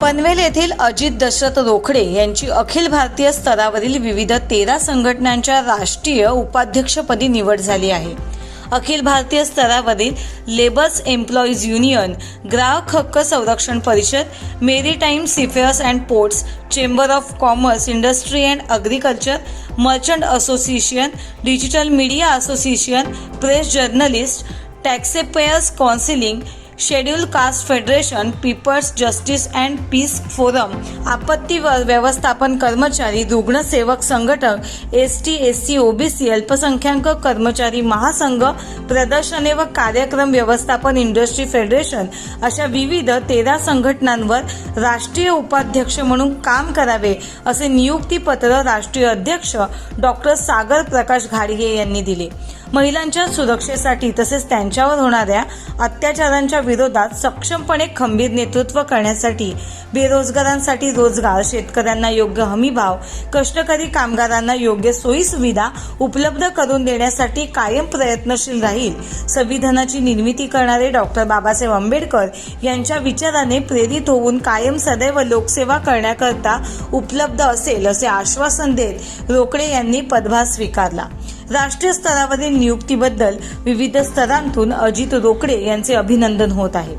पनवेल येथील अजित दशरथ रोखडे यांची अखिल भारतीय स्तरावरील विविध तेरा संघटनांच्या राष्ट्रीय उपाध्यक्षपदी निवड झाली आहे. अखिल भारतीय स्तरावरील लेबर्स एम्प्लॉईज युनियन ग्राहक हक्क संरक्षण परिषद maritime seafarers and ports chamber of commerce industry and agriculture merchant association digital media association press journalist taxpayers counselling schedule caste federation people's justice and peace forum आपत्ती व्यवस्थापन कर्मचारी रुग्णसेवक संघटक S T S C OBC अल्पसंख्याक कर्मचारी महासंघ प्रदर्शने व कार्यक्रम व्यवस्थापन इंडस्ट्री फेडरेशन अशा विविध तेरा संघटनांवर राष्ट्रीय उपाध्यक्ष म्हणून काम करावे असे नियुक्तीपत्र राष्ट्रीय अध्यक्ष डॉक्टर सागर प्रकाश घाडगे यांनी दिले. महिलांच्या सुरक्षेसाठी तसेच त्यांच्यावर होणाऱ्या अत्याचारांच्या विरोधात सक्षमपणे खंबीर नेतृत्व करण्यासाठी बेरोजगारांसाठी रोजगार शेतकऱ्यांना योग्य हमीभाव कष्टकरी कामगारांना योग्य सोयी सुविधा उपलब्ध करून देण्यासाठी कायम प्रयत्नशील राहील संविधानाची निर्मिती करणारे डॉक्टर बाबासाहेब आंबेडकर यांच्या विचाराने प्रेरित होऊन कायम सदैव लोकसेवा करण्याकरता उपलब्ध असेल असे आश्वासन देत रोकडे यांनी पदभार स्वीकारला. राष्ट्रीय स्तरावरील नियुक्तीबद्दल विविध स्तरांतून अजित रोकडे यांचे अभिनंदन होत आहे.